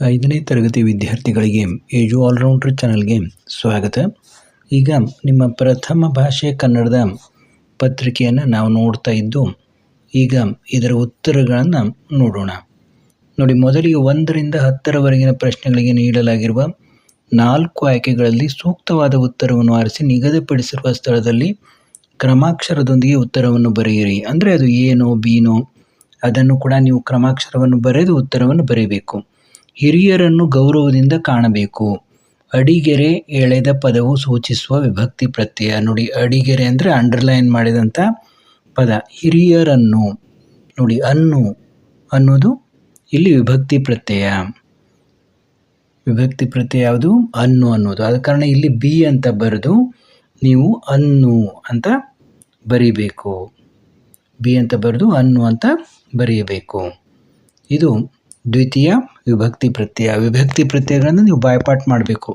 ಐದನೇ ತರಗತಿ ವಿದ್ಯಾರ್ಥಿಗಳಿಗೆ ಏಜು ಆಲ್ರೌಂಡರ್ ಚಾನಲ್ಗೆ ಸ್ವಾಗತ. ಈಗ ನಿಮ್ಮ ಪ್ರಥಮ ಭಾಷೆ ಕನ್ನಡದ ಪತ್ರಿಕೆಯನ್ನು ನಾವು ನೋಡ್ತಾ ಇದ್ದು, ಈಗ ಇದರ ಉತ್ತರಗಳನ್ನು ನೋಡೋಣ. ನೋಡಿ, ಮೊದಲಿಗೆ ಒಂದರಿಂದ ಹತ್ತರವರೆಗಿನ ಪ್ರಶ್ನೆಗಳಿಗೆ ನೀಡಲಾಗಿರುವ ನಾಲ್ಕು ಆಯ್ಕೆಗಳಲ್ಲಿ ಸೂಕ್ತವಾದ ಉತ್ತರವನ್ನು ಆರಿಸಿ ನಿಗದಿಪಡಿಸಿರುವ ಸ್ಥಳದಲ್ಲಿ ಕ್ರಮಾಕ್ಷರದೊಂದಿಗೆ ಉತ್ತರವನ್ನು ಬರೆಯಿರಿ. ಅಂದರೆ ಅದು ಏನೋ, ಬೀನೋ, ಅದನ್ನು ಕೂಡ ನೀವು ಕ್ರಮಾಕ್ಷರವನ್ನು ಬರೆದು ಉತ್ತರವನ್ನು ಬರೀಬೇಕು. ಹಿರಿಯರನ್ನು ಗೌರವದಿಂದ ಕಾಣಬೇಕು. ಅಡಿಗೆರೆ ಎಳೆದ ಪದವು ಸೂಚಿಸುವ ವಿಭಕ್ತಿ ಪ್ರತ್ಯಯ. ನೋಡಿ, ಅಡಿಗೆರೆ ಅಂದರೆ ಅಂಡರ್ಲೈನ್ ಮಾಡಿದಂಥ ಪದ. ಹಿರಿಯರನ್ನು, ನೋಡಿ, ಅನ್ನು ಅನ್ನೋದು ಇಲ್ಲಿ ವಿಭಕ್ತಿ ಪ್ರತ್ಯಯ. ವಿಭಕ್ತಿ ಪ್ರತ್ಯಯ ಯಾವುದು? ಅನ್ನು ಅನ್ನೋದು. ಆದ ಕಾರಣ ಇಲ್ಲಿ ಬಿ ಅಂತ ಬರೆದು ನೀವು ಅನ್ನು ಅಂತ ಬರೀಬೇಕು. ಬಿ ಅಂತ ಬರೆದು ಅನ್ನು ಅಂತ ಬರೆಯಬೇಕು. ಇದು ದ್ವಿತೀಯ ವಿಭಕ್ತಿ ಪ್ರತ್ಯಯ. ವಿಭಕ್ತಿ ಪ್ರತ್ಯಯಗಳನ್ನು ನೀವು ಬಾಯ್ಪಾಟ್ ಮಾಡಬೇಕು,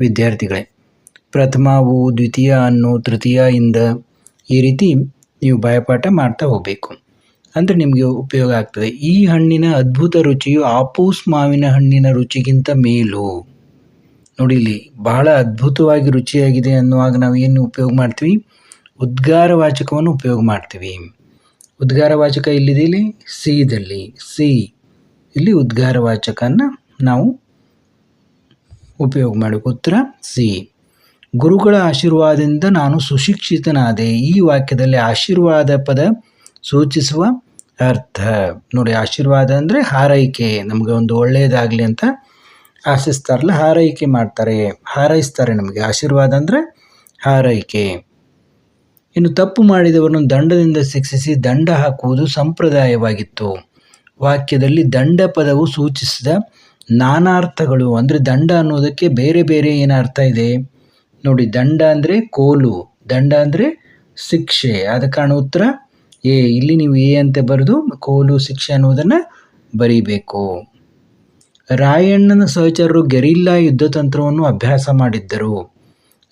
ವಿದ್ಯಾರ್ಥಿಗಳೇ. ಪ್ರಥಮವು ದ್ವಿತೀಯ ಅನ್ನು ತೃತೀಯ ಇಂದ ಈ ರೀತಿ ನೀವು ಬಾಯಪಾಠ ಮಾಡ್ತಾ ಹೋಗಬೇಕು. ಅಂದರೆ ನಿಮಗೆ ಉಪಯೋಗ ಆಗ್ತದೆ. ಈ ಹಣ್ಣಿನ ಅದ್ಭುತ ರುಚಿಯು ಆಪೂಸ್ ಮಾವಿನ ಹಣ್ಣಿನ ರುಚಿಗಿಂತ ಮೇಲು. ನೋಡಿಲಿ ಬಹಳ ಅದ್ಭುತವಾಗಿ ರುಚಿಯಾಗಿದೆ ಅನ್ನುವಾಗ ನಾವು ಏನು ಉಪಯೋಗ ಮಾಡ್ತೀವಿ? ಉದ್ಗಾರವಾಚಕವನ್ನು ಉಪಯೋಗ ಮಾಡ್ತೀವಿ. ಉದ್ಗಾರವಾಚಕ ಇಲ್ಲಿದೆ ಇಲ್ಲಿ? ಸಿದಲ್ಲಿ. ಸಿ. ಇಲ್ಲಿ ಉದ್ಗಾರವಾಚಕನ ನಾವು ಉಪಯೋಗ ಮಾಡಬೇಕು. ಉತ್ತರ ಸಿ. ಗುರುಗಳ ಆಶೀರ್ವಾದದಿಂದ ನಾನು ಸುಶಿಕ್ಷಿತನಾದೆ. ಈ ವಾಕ್ಯದಲ್ಲಿ ಆಶೀರ್ವಾದ ಪದ ಸೂಚಿಸುವ ಅರ್ಥ. ನೋಡಿ, ಆಶೀರ್ವಾದ ಅಂದರೆ ಹಾರೈಕೆ. ನಮಗೆ ಒಂದು ಒಳ್ಳೆಯದಾಗಲಿ ಅಂತ ಆಶಿಸ್ತಾರಲ್ಲ, ಹಾರೈಕೆ ಮಾಡ್ತಾರೆ. ಹಾರೈಸ್ತಾರೆ ನಮಗೆ. ಆಶೀರ್ವಾದ ಅಂದರೆ ಹಾರೈಕೆ. ಇನ್ನು ತಪ್ಪು ಮಾಡಿದವರನ್ನು ದಂಡದಿಂದ ಶಿಕ್ಷಿಸಿ ದಂಡ ಹಾಕುವುದು ಸಂಪ್ರದಾಯವಾಗಿತ್ತು. ವಾಕ್ಯದಲ್ಲಿ ದಂಡ ಪದವು ಸೂಚಿಸಿದ ನಾನಾರ್ಥಗಳು, ಅಂದರೆ ದಂಡ ಅನ್ನೋದಕ್ಕೆ ಬೇರೆ ಬೇರೆ ಏನು ಅರ್ಥ ಇದೆ? ನೋಡಿ, ದಂಡ ಅಂದರೆ ಕೋಲು, ದಂಡ ಅಂದರೆ ಶಿಕ್ಷೆ. ಆದ ಕಾರಣ ಉತ್ತರ ಎ. ಇಲ್ಲಿ ನೀವು ಎ ಅಂತ ಬರೆದು ಕೋಲು, ಶಿಕ್ಷೆ ಅನ್ನೋದನ್ನು ಬರೀಬೇಕು. ರಾಯಣ್ಣನ ಸಹಚರರು ಗೆರಿಲ್ಲಾ ಯುದ್ಧ ತಂತ್ರವನ್ನು ಅಭ್ಯಾಸ ಮಾಡಿದ್ದರು.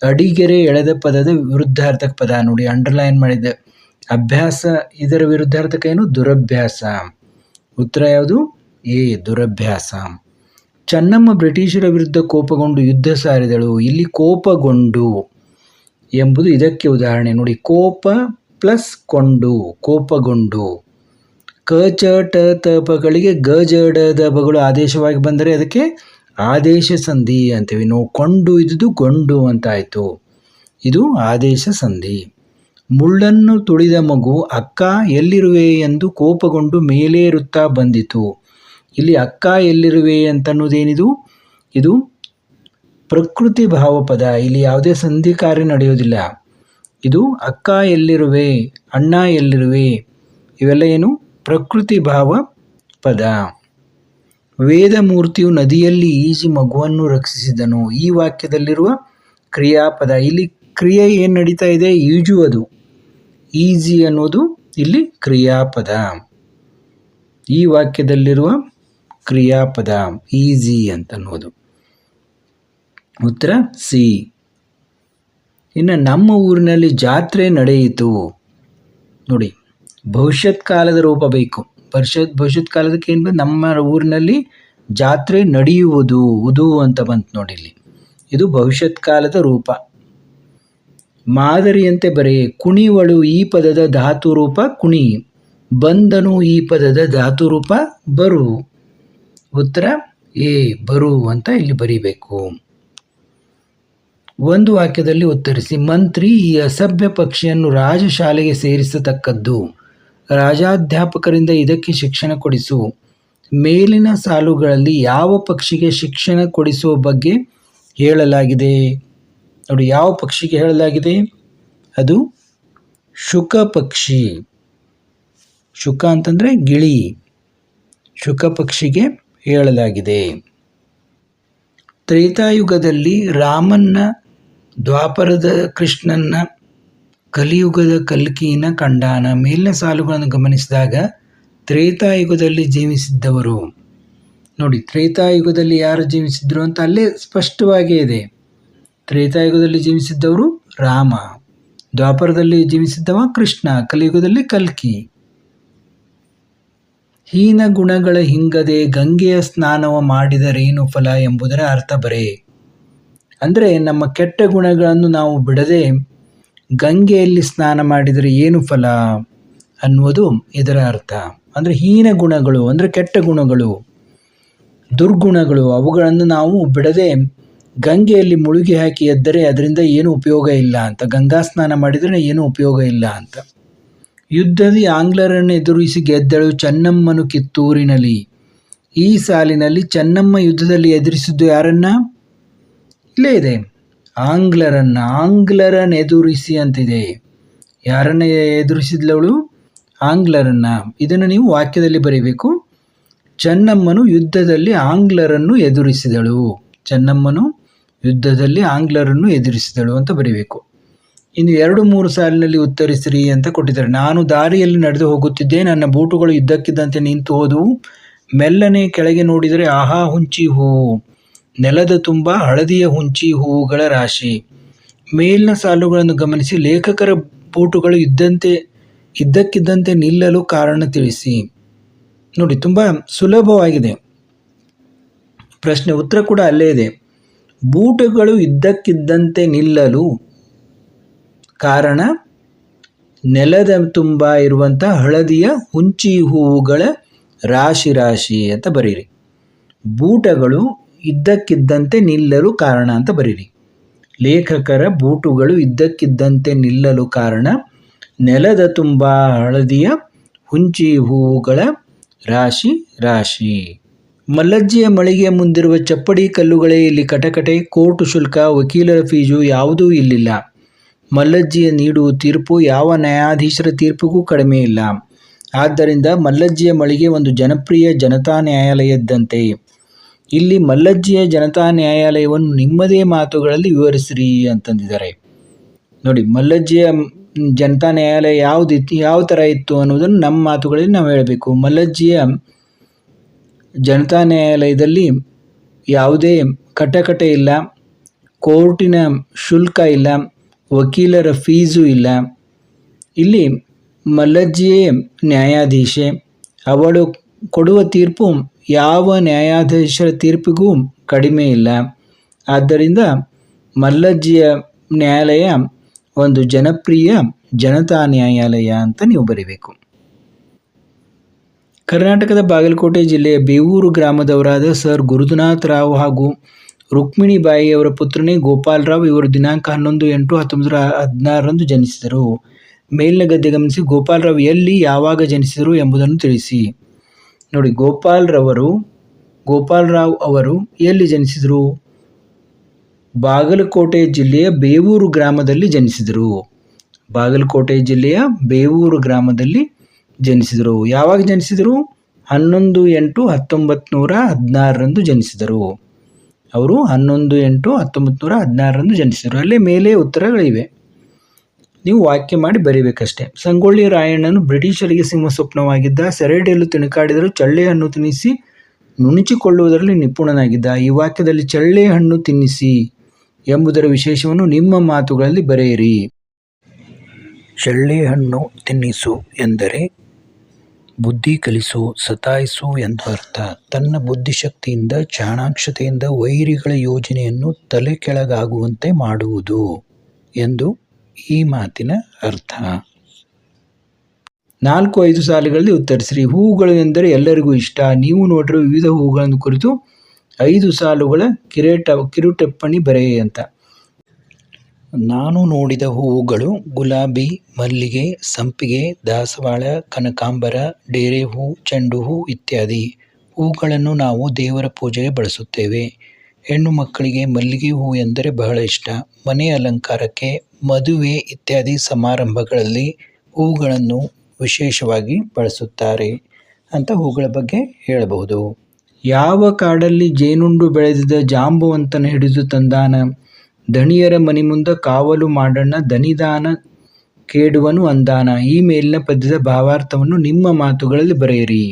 ಅಡಿಗೆರೆ ಎಳೆದ ಪದದ ವಿರುದ್ಧಾರ್ಥಕ ಪದ. ನೋಡಿ ಅಂಡರ್ಲೈನ್ ಮಾಡಿದ ಅಭ್ಯಾಸ ಇದರ ವಿರುದ್ಧಾರ್ಥಕ ಏನು? ದುರಭ್ಯಾಸ. ಉತ್ತರ ಯಾವುದು? ಎ, ದುರಭ್ಯಾಸ. ಚೆನ್ನಮ್ಮ ಬ್ರಿಟಿಷರ ವಿರುದ್ಧ ಕೋಪಗೊಂಡು ಯುದ್ಧ ಸಾರಿದಳು. ಇಲ್ಲಿ ಕೋಪಗೊಂಡು ಎಂಬುದು ಇದಕ್ಕೆ ಉದಾಹರಣೆ. ನೋಡಿ, ಕೋಪ ಪ್ಲಸ್ ಕೊಂಡು, ಕೋಪಗೊಂಡು. ಕ ಚ ಟ ತ ಪಗಳಿಗೆ ಗ ಜ ಡ ದ ಬಗಳು ಆದೇಶವಾಗಿ ಬಂದರೆ ಅದಕ್ಕೆ ಆದೇಶ ಸಂಧಿ ಅಂತೀವಿ. ನಾವು ಕೊಂಡು ಇದ್ದುದು ಗೊಂಡು ಅಂತಾಯಿತು. ಇದು ಆದೇಶ ಸಂಧಿ. ಮುಳ್ಳನ್ನು ತುಳಿದ ಮಗು, ಅಕ್ಕ, ಎಲ್ಲಿರುವೆ? ಎಂದು ಕೋಪಗೊಂಡು ಮೇಲೇರುತ್ತಾ ಬಂದಿತು. ಇಲ್ಲಿ ಅಕ್ಕ, ಎಲ್ಲಿರುವೆ? ಅಂತನ್ನೋದೇನಿದು ಇದು ಪ್ರಕೃತಿ ಭಾವಪದ. ಇಲ್ಲಿ ಯಾವುದೇ ಸಂಧಿ ಕಾರ್ಯ ನಡೆಯೋದಿಲ್ಲ ಇದು ಅಕ್ಕ, ಎಲ್ಲಿರುವೆ? ಅಣ್ಣ, ಎಲ್ಲಿರುವೆ? ಇವೆಲ್ಲ ಏನು? ಪ್ರಕೃತಿ ಭಾವ ಪದ ವೇದಮೂರ್ತಿಯು ನದಿಯಲ್ಲಿ ಈಜಿ ಮಗುವನ್ನು ರಕ್ಷಿಸಿದನು. ಈ ವಾಕ್ಯದಲ್ಲಿರುವ ಕ್ರಿಯಾಪದ. ಇಲ್ಲಿ ಕ್ರಿಯೆ ಏನು ನಡೀತಾ ಇದೆ? ಈಜುವುದು ಈಜಿ ಅನ್ನೋದು ಇಲ್ಲಿ ಕ್ರಿಯಾಪದ. ಈ ವಾಕ್ಯದಲ್ಲಿರುವ ಕ್ರಿಯಾಪದ ಈಸಿ ಅಂತನ್ನೋದು ಉತ್ತರ ಸಿ ಇನ್ನು ನಮ್ಮ ಊರಿನಲ್ಲಿ ಜಾತ್ರೆ ನಡೆಯಿತು. ನೋಡಿ, ಭವಿಷ್ಯತ್ ಕಾಲದ ರೂಪ ಬೇಕು. ಭವಿಷ್ಯತ್ ಭವಿಷ್ಯತ್ ಕಾಲದಕ್ಕೆ ಏನು ನಮ್ಮ ಊರಿನಲ್ಲಿ ಜಾತ್ರೆ ನಡೆಯುವುದು, ಉದು ಅಂತ ಬಂತು ನೋಡಿ ಇಲ್ಲಿ. ಇದು ಭವಿಷ್ಯತ್ ಕಾಲದ ರೂಪ. ಮಾದರಿಯಂತೆ ಬರೆ ಕುಣಿವಳು ಈ ಪದದ ಧಾತು ರೂಪ ಕುಣಿ ಬಂದನು ಈ ಪದದ ಧಾತು ರೂಪ ಬರು. ಉತ್ತರ, ಎ, ಬರು ಅಂತ ಇಲ್ಲಿ ಬರೀಬೇಕು. ಒಂದು ವಾಕ್ಯದಲ್ಲಿ ಉತ್ತರಿಸಿ, ಮಂತ್ರಿ ಈ ಅಸಭ್ಯ ಪಕ್ಷಿಯನ್ನು ರಾಜಶಾಲೆಗೆ ಸೇರಿಸತಕ್ಕದ್ದು. ರಾಜಾಧ್ಯಾಪಕರಿಂದ ಇದಕ್ಕೆ ಶಿಕ್ಷಣ ಕೊಡಿಸು. ಮೇಲಿನ ಸಾಲುಗಳಲ್ಲಿ ಯಾವ ಪಕ್ಷಿಗೆ ಶಿಕ್ಷಣ ಕೊಡಿಸುವ ಬಗ್ಗೆ ಹೇಳಲಾಗಿದೆ? ನೋಡಿ, ಯಾವ ಪಕ್ಷಿಗೆ ಹೇಳಲಾಗಿದೆ? ಅದು ಶುಕ ಪಕ್ಷಿ. ಶುಕ ಅಂತಂದರೆ ಗಿಳಿ. ಶುಕ ಪಕ್ಷಿಗೆ ಹೇಳಲಾಗಿದೆ. ತ್ರೇತಾಯುಗದಲ್ಲಿ ರಾಮನ್ನ, ದ್ವಾಪರದ ಕೃಷ್ಣನ್ನ, ಕಲಿಯುಗದ ಕಲ್ಕಿನ ಕಂಡಾನ ಮೇಲಿನ ಸಾಲುಗಳನ್ನು ಗಮನಿಸಿದಾಗ ತ್ರೇತಾಯುಗದಲ್ಲಿ ಜೀವಿಸಿದ್ದವರು. ನೋಡಿ, ತ್ರೇತಾಯುಗದಲ್ಲಿ ಯಾರು ಜೀವಿಸಿದ್ರು ಅಂತ ಅಲ್ಲೇ ಸ್ಪಷ್ಟವಾಗೇ ಇದೆ. ತ್ರೇತಾಯುಗದಲ್ಲಿ ಜೀವಿಸಿದ್ದವರು ರಾಮ, ದ್ವಾಪರದಲ್ಲಿ ಜೀವಿಸಿದ್ದವ ಕೃಷ್ಣ, ಕಲಿಯುಗದಲ್ಲಿ ಕಲ್ಕಿ. ಹೀನ ಗುಣಗಳ ಹಿಂಗದೆ ಗಂಗೆಯ ಸ್ನಾನವ ಮಾಡಿದರೇನು ಫಲ ಎಂಬುದರ ಅರ್ಥ ಬರೇ. ಅಂದರೆ ನಮ್ಮ ಕೆಟ್ಟ ಗುಣಗಳನ್ನು ನಾವು ಬಿಡದೆ ಗಂಗೆಯಲ್ಲಿ ಸ್ನಾನ ಮಾಡಿದರೆ ಏನು ಫಲ ಅನ್ನುವುದು ಇದರ ಅರ್ಥ. ಅಂದರೆ ಹೀನ ಗುಣಗಳು, ಅಂದರೆ ಕೆಟ್ಟ ಗುಣಗಳು, ದುರ್ಗುಣಗಳು ಅವುಗಳನ್ನು ನಾವು ಬಿಡದೆ ಗಂಗೆಯಲ್ಲಿ ಮುಳುಗಿ ಹಾಕಿ ಎದ್ದರೆ ಅದರಿಂದ ಏನು ಉಪಯೋಗ ಇಲ್ಲ ಅಂತ. ಗಂಗಾ ಸ್ನಾನ ಮಾಡಿದರೆ ಏನು ಉಪಯೋಗ ಇಲ್ಲ ಅಂತ. ಯುದ್ಧದಲ್ಲಿ ಆಂಗ್ಲರನ್ನು ಎದುರಿಸಿ ಗೆದ್ದಳು ಚೆನ್ನಮ್ಮನು ಕಿತ್ತೂರಿನಲ್ಲಿ. ಈ ಸಾಲಿನಲ್ಲಿ ಚೆನ್ನಮ್ಮ ಯುದ್ಧದಲ್ಲಿ ಎದುರಿಸಿದ್ದು ಯಾರನ್ನ? ಇಲ್ಲೇ ಇದೆ. ಆಂಗ್ಲರನ್ನ ಆಂಗ್ಲರನ್ನು ಎದುರಿಸಿ ಅಂತಿದೆ. ಯಾರನ್ನ ಎದುರಿಸಿದ್ಲವಳು? ಆಂಗ್ಲರನ್ನ. ಇದನ್ನು ನೀವು ವಾಕ್ಯದಲ್ಲಿ ಬರೀಬೇಕು. ಚೆನ್ನಮ್ಮನು ಯುದ್ಧದಲ್ಲಿ ಆಂಗ್ಲರನ್ನು ಎದುರಿಸಿದಳು. ಚೆನ್ನಮ್ಮನು ಯುದ್ಧದಲ್ಲಿ ಆಂಗ್ಲರನ್ನು ಎದುರಿಸಿದಳು ಅಂತ ಬರೀಬೇಕು. ಇನ್ನು ಎರಡು ಮೂರು ಸಾಲಿನಲ್ಲಿ ಉತ್ತರಿಸಿರಿ ಅಂತ ಕೊಟ್ಟಿದ್ದಾರೆ. ನಾನು ದಾರಿಯಲ್ಲಿ ನಡೆದು ಹೋಗುತ್ತಿದ್ದೆ. ನನ್ನ ಬೂಟುಗಳು ಇದ್ದಕ್ಕಿದ್ದಂತೆ ನಿಂತು ಹೋದವು. ಮೆಲ್ಲನೆ ಕೆಳಗೆ ನೋಡಿದರೆ, ಆಹಾ, ಹುಂಚಿ ಹೂ. ನೆಲದ ತುಂಬ ಹಳದಿಯ ಹುಂಚಿ ಹೂವುಗಳ ರಾಶಿ. ಮೇಲಿನ ಸಾಲುಗಳನ್ನು ಗಮನಿಸಿ, ಲೇಖಕರ ಬೂಟುಗಳು ಇದ್ದಂತೆ ಇದ್ದಕ್ಕಿದ್ದಂತೆ ನಿಲ್ಲಲು ಕಾರಣ ತಿಳಿಸಿ. ನೋಡಿ, ತುಂಬ ಸುಲಭವಾಗಿದೆ. ಪ್ರಶ್ನೆ, ಉತ್ತರ ಕೂಡ ಅಲ್ಲೇ ಇದೆ. ಬೂಟುಗಳು ಇದ್ದಕ್ಕಿದ್ದಂತೆ ನಿಲ್ಲಲು ಕಾರಣ ನೆಲದ ತುಂಬ ಇರುವಂಥ ಹಳದಿಯ ಹುಂಚಿ ಹೂವುಗಳ ರಾಶಿ ರಾಶಿ ಅಂತ ಬರೀರಿ. ಬೂಟಗಳು ಇದ್ದಕ್ಕಿದ್ದಂತೆ ನಿಲ್ಲಲು ಕಾರಣ ಅಂತ ಬರೀರಿ. ಲೇಖಕರ ಬೂಟುಗಳು ಇದ್ದಕ್ಕಿದ್ದಂತೆ ನಿಲ್ಲಲು ಕಾರಣ ನೆಲದ ತುಂಬ ಹಳದಿಯ ಹುಂಚಿ ಹೂವುಗಳ ರಾಶಿ ರಾಶಿ. ಮಲ್ಲಜ್ಜಿಯ ಮಳಿಗೆಯ ಮುಂದಿರುವ ಚಪ್ಪಡಿ ಕಲ್ಲುಗಳೇ ಇಲ್ಲಿ ಕಟಕಟೆ, ಕೋರ್ಟ್ ಶುಲ್ಕ, ವಕೀಲರ ಫೀಜು ಯಾವುದೂ ಇಲ್ಲಿಲ್ಲ. ಮಲ್ಲಜ್ಜಿಯ ನೀಡುವ ತೀರ್ಪು ಯಾವ ನ್ಯಾಯಾಧೀಶರ ತೀರ್ಪಿಗೂ ಕಡಿಮೆ ಇಲ್ಲ. ಆದ್ದರಿಂದ ಮಲ್ಲಜ್ಜಿಯ ಮಳಿಗೆ ಒಂದು ಜನಪ್ರಿಯ ಜನತಾ ನ್ಯಾಯಾಲಯದ್ದಂತೆ. ಇಲ್ಲಿ ಮಲ್ಲಜ್ಜಿಯ ಜನತಾ ನ್ಯಾಯಾಲಯವನ್ನು ನಿಮ್ಮದೇ ಮಾತುಗಳಲ್ಲಿ ವಿವರಿಸಿರಿ ಅಂತಂದಿದ್ದಾರೆ. ನೋಡಿ, ಮಲ್ಲಜ್ಜಿಯ ಜನತಾ ನ್ಯಾಯಾಲಯ ಯಾವುದಿತ್ತು ಯಾವ ಥರ ಇತ್ತು ಅನ್ನೋದನ್ನು ನಮ್ಮ ಮಾತುಗಳಲ್ಲಿ ನಾವು ಹೇಳಬೇಕು. ಮಲ್ಲಜ್ಜಿಯ ಜನತಾ ನ್ಯಾಯಾಲಯದಲ್ಲಿ ಯಾವುದೇ ಕಟಕಟೆ ಇಲ್ಲ, ಕೋರ್ಟಿನ ಶುಲ್ಕ ಇಲ್ಲ, ವಕೀಲರ ಫೀಸು ಇಲ್ಲ. ಇಲ್ಲಿ ಮಲ್ಲಜ್ಜಿಯೇ ನ್ಯಾಯಾಧೀಶೆ. ಅವಳು ಕೊಡುವ ತೀರ್ಪು ಯಾವ ನ್ಯಾಯಾಧೀಶರ ತೀರ್ಪಿಗೂ ಕಡಿಮೆ ಇಲ್ಲ. ಆದ್ದರಿಂದ ಮಲ್ಲಜ್ಜಿಯ ನ್ಯಾಯಾಲಯ ಒಂದು ಜನಪ್ರಿಯ ಜನತಾ ನ್ಯಾಯಾಲಯ ಅಂತ ನೀವು ಬರೀಬೇಕು. ಕರ್ನಾಟಕದ ಬಾಗಲಕೋಟೆ ಜಿಲ್ಲೆಯ ಬೇವೂರು ಗ್ರಾಮದವರಾದ ಸರ್ ಗುರುನಾಥ್ ರಾವ್ ಹಾಗೂ ರುಕ್ಮಿಣಿಬಾಯಿಯವರ ಪುತ್ರನೇ ಗೋಪಾಲರಾವ್ ಇವರು ದಿನಾಂಕ ಹನ್ನೊಂದು, ಎಂಟು ಹತ್ತೊಂಬತ್ತು ಹದಿನಾರರಂದು ಜನಿಸಿದರು. ಮೇಲಿನ ಗದ್ದೆ ಗಮನಿಸಿ ಗೋಪಾಲರಾವ್ ಎಲ್ಲಿ, ಯಾವಾಗ ಜನಿಸಿದರು ಎಂಬುದನ್ನು ತಿಳಿಸಿ. ನೋಡಿ ಗೋಪಾಲ್ರವರು ಗೋಪಾಲರಾವ್ ಅವರು ಎಲ್ಲಿ ಜನಿಸಿದರು? ಬಾಗಲಕೋಟೆ ಜಿಲ್ಲೆಯ ಬೇವೂರು ಗ್ರಾಮದಲ್ಲಿ ಜನಿಸಿದರು. ಬಾಗಲಕೋಟೆ ಜಿಲ್ಲೆಯ ಬೇವೂರು ಗ್ರಾಮದಲ್ಲಿ ಜನಿಸಿದರು. ಯಾವಾಗ ಜನಿಸಿದರು? ಹನ್ನೊಂದು ಎಂಟು ಹತ್ತೊಂಬತ್ತು ನೂರ ಹದಿನಾರರಂದು ಜನಿಸಿದರು. ಅವರು ಹನ್ನೊಂದು ಎಂಟು ಹತ್ತೊಂಬತ್ತು ನೂರ ಹದಿನಾರರಂದು ಜನಿಸಿದರು. ಅಲ್ಲೇ ಮೇಲೆ ಉತ್ತರಗಳಿವೆ. ನೀವು ವಾಕ್ಯ ಮಾಡಿ ಬರೀಬೇಕಷ್ಟೇ. ಸಂಗೊಳ್ಳಿ ರಾಯಣ್ಣನು ಬ್ರಿಟಿಷರಿಗೆ ಸಿಂಹ ಸ್ವಪ್ನವಾಗಿದ್ದ ಸೆರೆಹಿಡಿಯಲು ತಿಣುಕಾಡಿದರು ಚಳ್ಳೆ ಹಣ್ಣು ತಿನ್ನಿಸಿ, ನುಣುಚಿಕೊಳ್ಳುವುದರಲ್ಲಿ ನಿಪುಣನಾಗಿದ್ದ, ಈ ವಾಕ್ಯದಲ್ಲಿ ಚಳ್ಳೆ ಹಣ್ಣು ತಿನ್ನಿಸಿ ಎಂಬುದರ ವಿಶೇಷವನ್ನು ನಿಮ್ಮ ಮಾತುಗಳಲ್ಲಿ ಬರೆಯಿರಿ. ಚಳ್ಳೆ ಹಣ್ಣು ತಿನ್ನಿಸು ಎಂದರೆ ಬುದ್ಧಿ ಕಲಿಸು, ಸತಾಯಿಸು ಎಂದು ಅರ್ಥ ತನ್ನ ಬುದ್ಧಿಶಕ್ತಿಯಿಂದ, ಚಾಣಾಕ್ಷತೆಯಿಂದ ವೈರಿಗಳ ಯೋಜನೆಯನ್ನು ತಲೆ ಕೆಳಗಾಗುವಂತೆ ಮಾಡುವುದು ಎಂದು ಈ ಮಾತಿನ ಅರ್ಥ. ನಾಲ್ಕು ಐದು ಸಾಲುಗಳಲ್ಲಿ ಉತ್ತರಿಸಿರಿ. ಹೂವುಗಳು ಎಂದರೆ ಎಲ್ಲರಿಗೂ ಇಷ್ಟ. ನೀವು ನೋಡಿರುವ ವಿವಿಧ ಹೂವುಗಳನ್ನು ಕುರಿತು ಐದು ಸಾಲುಗಳ ಕಿರೇಟ ಕಿರುಟಪ್ಪಣಿ ಬರೆಯಂತ ಅಂತ. ನಾನು ನೋಡಿದ ಹೂವುಗಳು ಗುಲಾಬಿ, ಮಲ್ಲಿಗೆ, ಸಂಪಿಗೆ, ದಾಸವಾಳ, ಕನಕಾಂಬರ, ಡೇರೆ ಹೂ, ಚೆಂಡು ಹೂ ಇತ್ಯಾದಿ. ಹೂಗಳನ್ನು ನಾವು ದೇವರ ಪೂಜೆಗೆ ಬಳಸುತ್ತೇವೆ. ಹೆಣ್ಣು ಮಕ್ಕಳಿಗೆ ಮಲ್ಲಿಗೆ ಹೂ ಎಂದರೆ ಬಹಳ ಇಷ್ಟ. ಮನೆ ಅಲಂಕಾರಕ್ಕೆ ಮದುವೆ ಇತ್ಯಾದಿ ಸಮಾರಂಭಗಳಲ್ಲಿ ಹೂಗಳನ್ನು ವಿಶೇಷವಾಗಿ ಬಳಸುತ್ತಾರೆ ಅಂತ ಹೂಗಳ ಬಗ್ಗೆ ಹೇಳಬಹುದು. ಯಾವ ಕಾಡಲ್ಲಿ ಜೇನುಂಡು ಬೆಳೆದಿದ್ದ ಜಾಂಬುವಂತನ ಹಿಡಿದು ತಂದಾನ? ದಣಿಯರ ಮನೆ ಮುಂದ ಕಾವಲು ಮಾಡಣ್ಣ ದನಿದಾನ ಕೇಡುವನು ಅಂದಾನ. ಈ ಮೇಲಿನ ಪದ್ಯದ ಭಾವಾರ್ಥವನ್ನು ನಿಮ್ಮ ಮಾತುಗಳಲ್ಲಿ ಬರೆಯಿರಿ.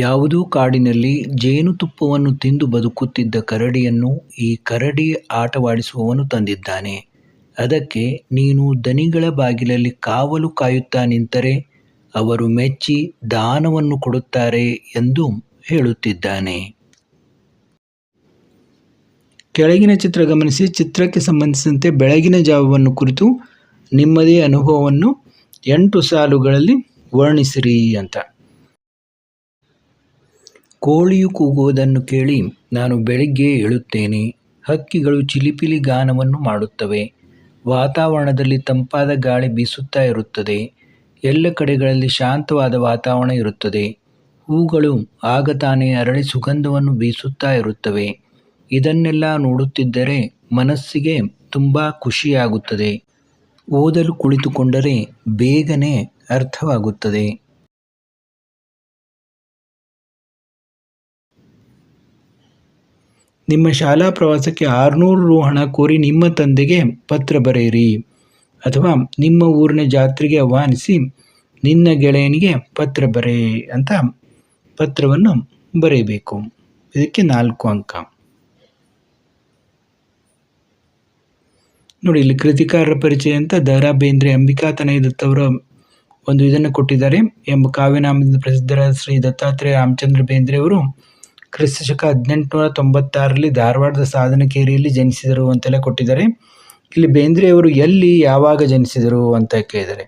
ಯಾವುದೋ ಕಾಡಿನಲ್ಲಿ ಜೇನುತುಪ್ಪವನ್ನು ತಿಂದು ಬದುಕುತ್ತಿದ್ದ ಕರಡಿಯನ್ನು ಈ ಕರಡಿ ಆಟವಾಡಿಸುವವನು ತಂದಿದ್ದಾನೆ. ಅದಕ್ಕೆ ನೀನು ದನಿಗಳ ಬಾಗಿಲಲ್ಲಿ ಕಾವಲು ಕಾಯುತ್ತಾ ನಿಂತರೆ ಅವರು ಮೆಚ್ಚಿ ದಾನವನ್ನು ಕೊಡುತ್ತಾರೆ ಎಂದು ಹೇಳುತ್ತಿದ್ದಾನೆ. ಕೆಳಗಿನ ಚಿತ್ರ ಗಮನಿಸಿ. ಚಿತ್ರಕ್ಕೆ ಸಂಬಂಧಿಸಿದಂತೆ ಬೆಳಗಿನ ಜಾವವನ್ನು ಕುರಿತು ನಿಮ್ಮದೇ ಅನುಭವವನ್ನು ಎಂಟು ಸಾಲುಗಳಲ್ಲಿ ವರ್ಣಿಸಿರಿ ಅಂತ. ಕೋಳಿಯು ಕೂಗುವುದನ್ನು ಕೇಳಿ ನಾನು ಬೆಳಿಗ್ಗೆ ಏಳುತ್ತೇನೆ. ಹಕ್ಕಿಗಳು ಚಿಲಿಪಿಲಿ ಗಾನವನ್ನು ಮಾಡುತ್ತವೆ. ವಾತಾವರಣದಲ್ಲಿ ತಂಪಾದ ಗಾಳಿ ಬೀಸುತ್ತಾ ಇರುತ್ತದೆ. ಎಲ್ಲ ಕಡೆಗಳಲ್ಲಿ ಶಾಂತವಾದ ವಾತಾವರಣ ಇರುತ್ತದೆ. ಹೂಗಳು ಆಗ ತಾನೇ ಅರಳಿ ಸುಗಂಧವನ್ನು ಬೀಸುತ್ತಾ ಇರುತ್ತವೆ. ಇದನ್ನೆಲ್ಲ ನೋಡುತ್ತಿದ್ದರೆ ಮನಸ್ಸಿಗೆ ತುಂಬ ಖುಷಿಯಾಗುತ್ತದೆ. ಓದಲು ಕುಳಿತುಕೊಂಡರೆ ಬೇಗನೆ ಅರ್ಥವಾಗುತ್ತದೆ. ನಿಮ್ಮ ಶಾಲಾ ಪ್ರವಾಸಕ್ಕೆ ಆರುನೂರು ರು ಹಣ ಕೋರಿ ನಿಮ್ಮ ತಂದೆಗೆ ಪತ್ರ ಬರೆಯಿರಿ. ಅಥವಾ ನಿಮ್ಮ ಊರಿನ ಜಾತ್ರೆಗೆ ಆಹ್ವಾನಿಸಿ ನಿನ್ನ ಗೆಳೆಯನಿಗೆ ಪತ್ರ ಬರೆ ಅಂತ ಪತ್ರವನ್ನು ಬರೆಯಬೇಕು. ಇದಕ್ಕೆ ನಾಲ್ಕು ಅಂಕ. ನೋಡಿ, ಇಲ್ಲಿ ಕೃತಿಕಾರರ ಪರಿಚಯ ಅಂತ ದ ರಾ ಬೇಂದ್ರೆ ಅಂಬಿಕಾ ತನಯ ಅವರ ಒಂದು ಇದನ್ನು ಕೊಟ್ಟಿದ್ದಾರೆ ಎಂಬ ಕಾವ್ಯನಾಮದಿಂದ ಪ್ರಸಿದ್ಧರಾದ ಶ್ರೀ ದತ್ತಾತ್ರೇಯ ರಾಮಚಂದ್ರ ಬೇಂದ್ರೆ ಅವರು ಕ್ರಿಸ್ತ ಶಕ ಹದಿನೆಂಟುನೂರ ತೊಂಬತ್ತಾರರಲ್ಲಿ ಧಾರವಾಡದ ಸಾಧನಕೇರಿಯಲ್ಲಿ ಜನಿಸಿದರು ಅಂತೆಲ್ಲ ಕೊಟ್ಟಿದ್ದಾರೆ. ಇಲ್ಲಿ ಬೇಂದ್ರೆಯವರು ಎಲ್ಲಿ, ಯಾವಾಗ ಜನಿಸಿದರು ಅಂತ ಕೇಳಿದ್ದಾರೆ.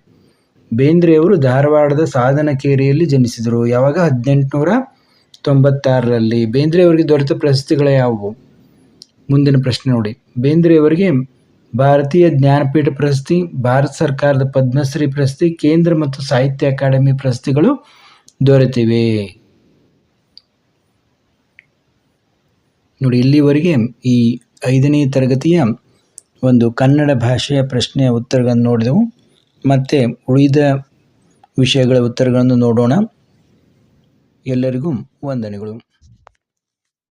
ಬೇಂದ್ರೆಯವರು ಧಾರವಾಡದ ಸಾಧನಕೇರಿಯಲ್ಲಿ ಜನಿಸಿದರು, ಯಾವಾಗ? ಹದಿನೆಂಟುನೂರ ತೊಂಬತ್ತಾರರಲ್ಲಿ. ಬೇಂದ್ರೆಯವರಿಗೆ ದೊರೆತ ಪ್ರಶಸ್ತಿಗಳು ಯಾವುವು? ಮುಂದಿನ ಪ್ರಶ್ನೆ ನೋಡಿ. ಬೇಂದ್ರೆಯವರಿಗೆ ಭಾರತೀಯ ಜ್ಞಾನಪೀಠ ಪ್ರಶಸ್ತಿ, ಭಾರತ ಸರ್ಕಾರದ ಪದ್ಮಶ್ರೀ ಪ್ರಶಸ್ತಿ, ಕೇಂದ್ರ ಮತ್ತು ಸಾಹಿತ್ಯ ಅಕಾಡೆಮಿ ಪ್ರಶಸ್ತಿಗಳು ದೊರೆತಿವೆ. ನೋಡಿ, ಇಲ್ಲಿವರೆಗೆ ಈ ಐದನೇ ತರಗತಿಯ ಒಂದು ಕನ್ನಡ ಭಾಷೆಯ ಪ್ರಶ್ನೆಯ ಉತ್ತರಗಳನ್ನು ನೋಡಿದೆವು. ಮತ್ತು ಉಳಿದ ವಿಷಯಗಳ ಉತ್ತರಗಳನ್ನು ನೋಡೋಣ. ಎಲ್ಲರಿಗೂ ವಂದನೆಗಳು.